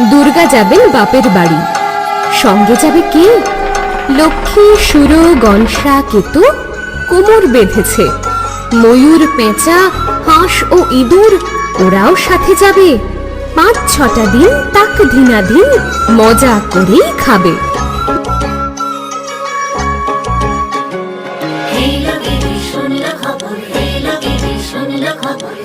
দুর্গা যাবেন বাপের বাড়ি। সঙ্গে যাবে কে? লক্ষ্মী, সুর, গনসা, কেতু, কোমর বেঁধেছে। ময়ূর, পেঁচা, হাঁস ও ইঁদুর, ওরাও সাথে যাবে। পাঁচ ছটা দিন, তাক দিনাদিন মজা করেই খাবে। খবর।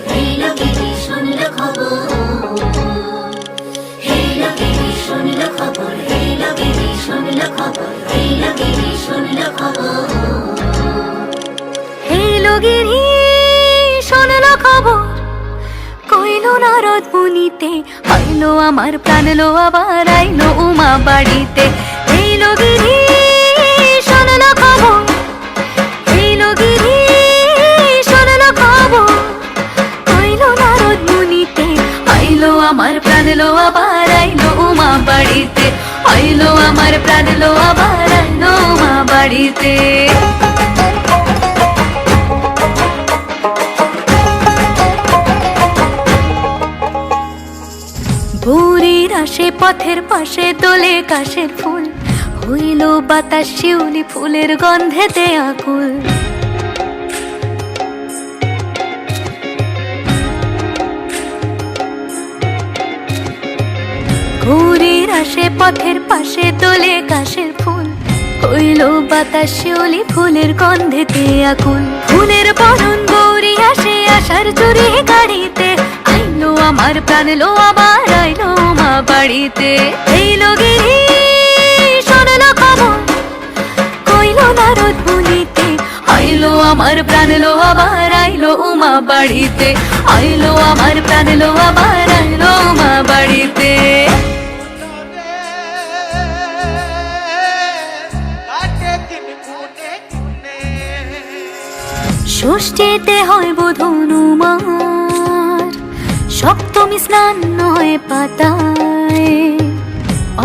লগেরই শোনল খবর। কইল নারদ মুনিতে, আইলো আমার প্রাণ লো আবার আইলো উমা বাড়িতে। এই লগেরই শোনল খবর। এই লগেরই শোনল খবর। কইল নারদ মুনিতে, আইলো আমার প্রাণ লো আবার আইলো উমা বাড়িতে। আইলো আমার প্রাণ লো আবার আইলো উমা বাড়িতে। ভোরের আসে, পথের পাশে তোলে কাশের ফুল। হইল বাতাস, শিউলি ফুলের গন্ধেতে আকুল। ভোরের আসে, পথের পাশে তোলে কাশের ফুল। হইল বাতাস, শিউলি ফুলের গন্ধেতে আকুল। ফুলের বরণ গৌরী আসে আসার চুরি গাড়িতে। আমার প্রাণ লো, আবার আইলো মা বাড়িতে। এই লগেরই শোনলো খবর, কইলো নারদ বলিতে আইলো আমার প্রাণ লো, আবার আইলো উমা বাড়িতে। আইলো আমার প্রাণ লো, আবার আইলো উমা বাড়িতে। ষষ্ঠীতে হয় বোধনুমার সপ্তমী স্নান নয় পাতায়।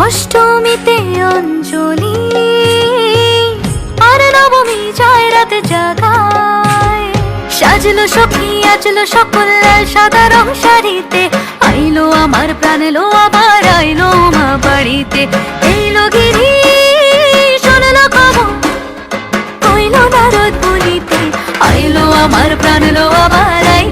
অষ্টমীতে অঞ্জলি, আর নবমী যায় রাতে জাগায়। সাজলো সখী আজলো সকল সাদা রং শাড়িতে। আইলো আমার প্রাণ লো আবার, আইলো মা বাড়িতে। এইলো গিরি, শোনলো খবর, কইলো নারদ বলিতে। আইলো আমার প্রাণ লো আবার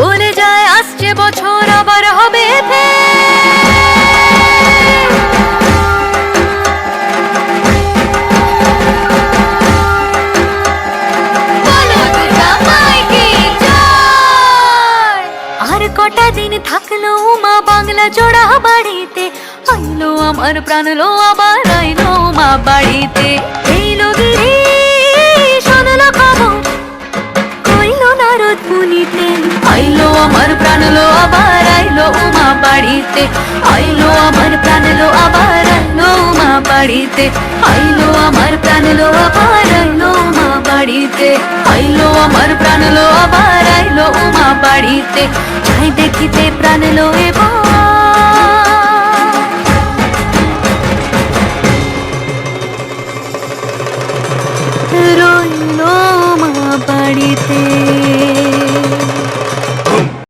বলে যায়, আসছে বছর, আবার হবে কটা দিন থাকল মা বাংলা জোড়া বাড়িতে, আইলো আমার প্রাণ লো আবার, আইলো মা বাড়িতে। এইলো গিরি আইলো আমার প্রাণলো, আবার আইলো উমা বাড়িতে। আইলো আমার প্রাণলো, আবার আইলো উমা বাড়িতে। আইলো আমার প্রাণলো, আবার আইলো উমা বাড়িতে। আইলো আমার প্রাণলো, আবার আইলো উমা বাড়িতে। যাই দেখিতে প্রাণলো এবার